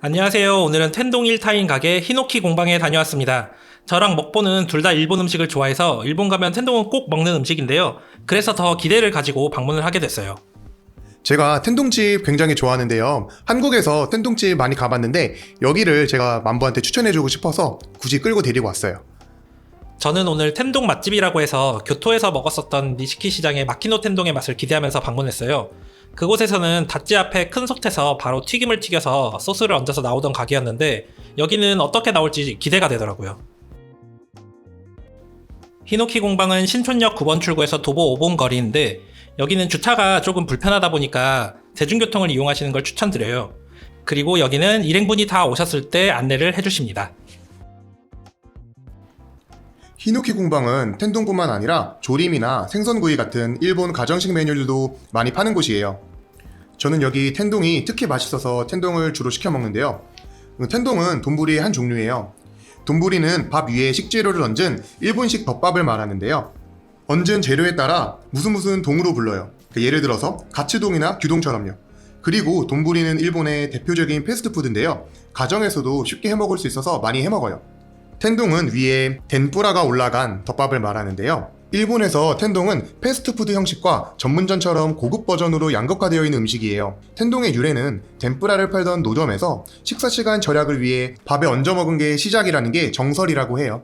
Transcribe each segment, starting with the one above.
안녕하세요. 오늘은 텐동 1타인 가게 히노키 공방에 다녀왔습니다. 저랑 먹보는 둘 다 일본 음식을 좋아해서 일본 가면 텐동은 꼭 먹는 음식인데요. 그래서 더 기대를 가지고 방문을 하게 됐어요. 제가 텐동집 굉장히 좋아하는데요. 한국에서 텐동집 많이 가봤는데 여기를 제가 만부한테 추천해주고 싶어서 굳이 끌고 데리고 왔어요. 저는 오늘 텐동 맛집이라고 해서 교토에서 먹었었던 니시키 시장의 마키노 텐동의 맛을 기대하면서 방문했어요. 그곳에서는 닷지 앞에 큰 솥에서 바로 튀김을 튀겨서 소스를 얹어서 나오던 가게였는데 여기는 어떻게 나올지 기대가 되더라고요. 히노키 공방은 신촌역 9번 출구에서 도보 5분 거리인데 여기는 주차가 조금 불편하다 보니까 대중교통을 이용하시는 걸 추천드려요. 그리고 여기는 일행분이 다 오셨을 때 안내를 해주십니다. 히노키 공방은 텐동뿐만 아니라 조림이나 생선구이 같은 일본 가정식 메뉴들도 많이 파는 곳이에요. 저는 여기 텐동이 특히 맛있어서 텐동을 주로 시켜 먹는데요. 텐동은 돈부리의 한 종류예요. 돈부리는 밥 위에 식재료를 얹은 일본식 덮밥을 말하는데요. 얹은 재료에 따라 무슨 무슨 동으로 불러요. 그 예를 들어서 가츠동이나 규동처럼요. 그리고 돈부리는 일본의 대표적인 패스트푸드인데요. 가정에서도 쉽게 해먹을 수 있어서 많이 해먹어요. 텐동은 위에 덴뿌라가 올라간 덮밥을 말하는데요. 일본에서 텐동은 패스트푸드 형식과 전문점처럼 고급 버전으로 양극화되어 있는 음식이에요. 텐동의 유래는 덴뿌라를 팔던 노점에서 식사 시간 절약을 위해 밥에 얹어 먹은 게 시작이라는 게 정설이라고 해요.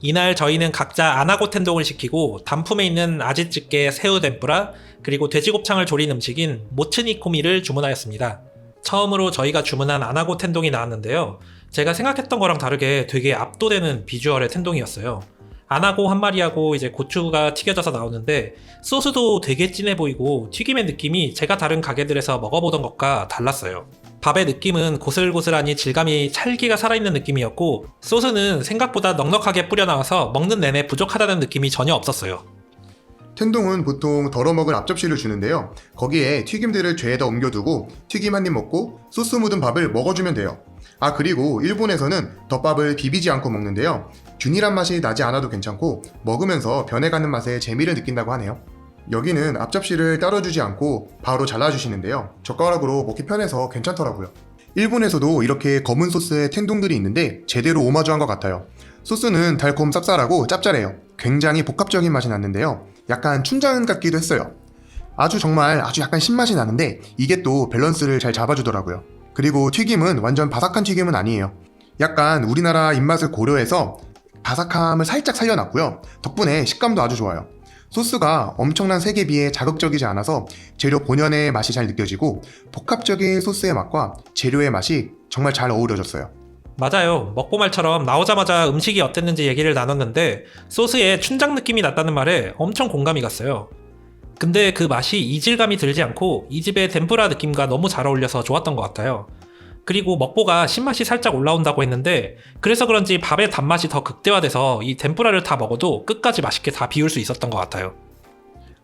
이날 저희는 각자 아나고 텐동을 시키고 단품에 있는 아지찌개 새우 덴뿌라 그리고 돼지곱창을 조린 음식인 모츠니코미를 주문하였습니다. 처음으로 저희가 주문한 아나고 텐동이 나왔는데요. 제가 생각했던 거랑 다르게 되게 압도되는 비주얼의 텐동이었어요. 안하고 한 마리하고 이제 고추가 튀겨져서 나오는데 소스도 되게 진해 보이고 튀김의 느낌이 제가 다른 가게들에서 먹어보던 것과 달랐어요. 밥의 느낌은 고슬고슬하니 질감이 찰기가 살아있는 느낌이었고 소스는 생각보다 넉넉하게 뿌려 나와서 먹는 내내 부족하다는 느낌이 전혀 없었어요. 텐동은 보통 덜어먹은 앞접시를 주는데요. 거기에 튀김들을 죄에다 옮겨두고 튀김 한 입 먹고 소스 묻은 밥을 먹어주면 돼요. 아 그리고 일본에서는 덮밥을 비비지 않고 먹는데요. 균일한 맛이 나지 않아도 괜찮고 먹으면서 변해가는 맛에 재미를 느낀다고 하네요. 여기는 앞접시를 따로 주지 않고 바로 잘라주시는데요. 젓가락으로 먹기 편해서 괜찮더라고요. 일본에서도 이렇게 검은 소스의 텐동들이 있는데 제대로 오마주한 것 같아요. 소스는 달콤 쌉쌀하고 짭짤해요. 굉장히 복합적인 맛이 났는데요. 약간 춘장 같기도 했어요. 아주 정말 아주 약간 신맛이 나는데 이게 또 밸런스를 잘 잡아주더라고요. 그리고 튀김은 완전 바삭한 튀김은 아니에요. 약간 우리나라 입맛을 고려해서 바삭함을 살짝 살려놨고요. 덕분에 식감도 아주 좋아요. 소스가 엄청난 색에 비해 자극적이지 않아서 재료 본연의 맛이 잘 느껴지고 복합적인 소스의 맛과 재료의 맛이 정말 잘 어우러졌어요. 맞아요. 먹보 말처럼 나오자마자 음식이 어땠는지 얘기를 나눴는데 소스에 춘장 느낌이 났다는 말에 엄청 공감이 갔어요. 근데 그 맛이 이질감이 들지 않고 이 집의 덴푸라 느낌과 너무 잘 어울려서 좋았던 것 같아요. 그리고 먹보가 신맛이 살짝 올라온다고 했는데 그래서 그런지 밥의 단맛이 더 극대화돼서 이 덴푸라를 다 먹어도 끝까지 맛있게 다 비울 수 있었던 것 같아요.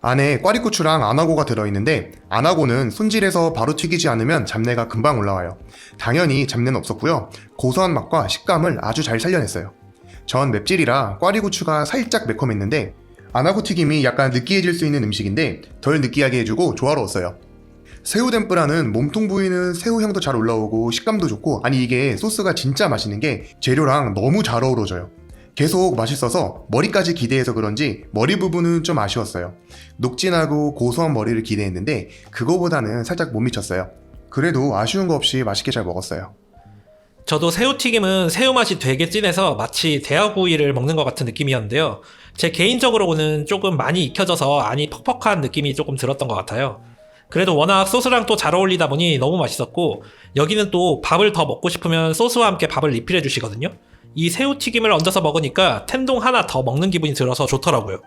안에 꽈리고추랑 안하고가 들어있는데 안하고는 손질해서 바로 튀기지 않으면 잡내가 금방 올라와요. 당연히 잡내는 없었고요. 고소한 맛과 식감을 아주 잘 살려냈어요. 전 맵찔이라 꽈리고추가 살짝 매콤했는데 안하고 튀김이 약간 느끼해질 수 있는 음식인데 덜 느끼하게 해주고 조화로웠어요. 새우 덴뿌라는 몸통 부위는 새우 향도 잘 올라오고 식감도 좋고 아니 이게 소스가 진짜 맛있는 게 재료랑 너무 잘 어우러져요. 계속 맛있어서 머리까지 기대해서 그런지 머리 부분은 좀 아쉬웠어요. 녹진하고 고소한 머리를 기대했는데 그거보다는 살짝 못 미쳤어요. 그래도 아쉬운 거 없이 맛있게 잘 먹었어요. 저도 새우튀김은 새우 맛이 되게 진해서 마치 대하구이를 먹는 것 같은 느낌이었는데요. 제 개인적으로는 조금 많이 익혀져서 안이 퍽퍽한 느낌이 조금 들었던 것 같아요. 그래도 워낙 소스랑 또 잘 어울리다 보니 너무 맛있었고 여기는 또 밥을 더 먹고 싶으면 소스와 함께 밥을 리필해 주시거든요. 이 새우튀김을 얹어서 먹으니까 텐동 하나 더 먹는 기분이 들어서 좋더라고요.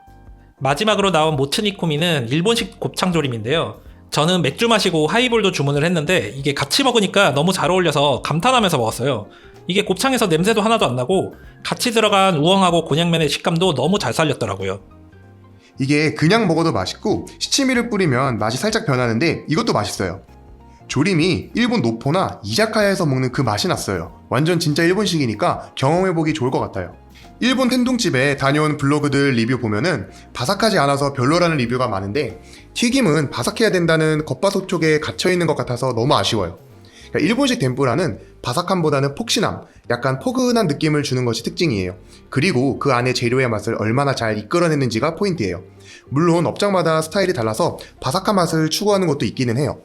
마지막으로 나온 모츠니코미는 일본식 곱창조림인데요. 저는 맥주 마시고 하이볼도 주문을 했는데 이게 같이 먹으니까 너무 잘 어울려서 감탄하면서 먹었어요. 이게 곱창에서 냄새도 하나도 안 나고 같이 들어간 우엉하고 곤약면의 식감도 너무 잘 살렸더라고요. 이게 그냥 먹어도 맛있고 시치미를 뿌리면 맛이 살짝 변하는데 이것도 맛있어요. 조림이 일본 노포나 이자카야에서 먹는 그 맛이 났어요. 완전 진짜 일본식이니까 경험해보기 좋을 것 같아요. 일본 텐동집에 다녀온 블로그들 리뷰 보면은 바삭하지 않아서 별로라는 리뷰가 많은데 튀김은 바삭해야 된다는 겉바속촉에 갇혀있는 것 같아서 너무 아쉬워요. 그러니까 일본식 덴뿌라는 바삭함보다는 폭신함, 약간 포근한 느낌을 주는 것이 특징이에요. 그리고 그 안에 재료의 맛을 얼마나 잘 이끌어냈는지가 포인트예요. 물론 업장마다 스타일이 달라서 바삭한 맛을 추구하는 것도 있기는 해요.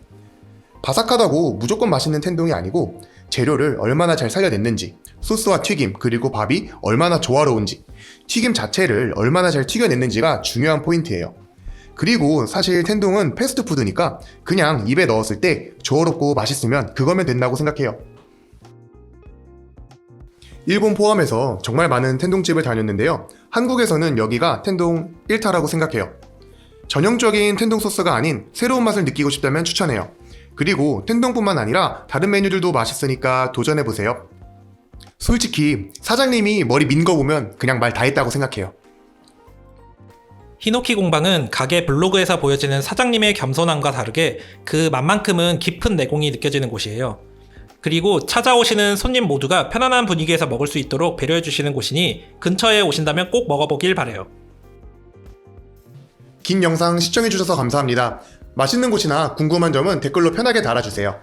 바삭하다고 무조건 맛있는 텐동이 아니고 재료를 얼마나 잘 살려냈는지, 소스와 튀김, 그리고 밥이 얼마나 조화로운지, 튀김 자체를 얼마나 잘 튀겨냈는지가 중요한 포인트예요. 그리고 사실 텐동은 패스트푸드니까 그냥 입에 넣었을 때 조화롭고 맛있으면 그거면 된다고 생각해요. 일본 포함해서 정말 많은 텐동집을 다녔는데요. 한국에서는 여기가 텐동 1타라고 생각해요. 전형적인 텐동 소스가 아닌 새로운 맛을 느끼고 싶다면 추천해요. 그리고 텐동뿐만 아니라 다른 메뉴들도 맛있으니까 도전해보세요. 솔직히 사장님이 머리 민 거 보면 그냥 말 다 했다고 생각해요. 히노키 공방은 가게 블로그에서 보여지는 사장님의 겸손함과 다르게 그 맛만큼은 깊은 내공이 느껴지는 곳이에요. 그리고 찾아오시는 손님 모두가 편안한 분위기에서 먹을 수 있도록 배려해 주시는 곳이니 근처에 오신다면 꼭 먹어보길 바래요. 긴 영상 시청해주셔서 감사합니다. 맛있는 곳이나 궁금한 점은 댓글로 편하게 달아주세요.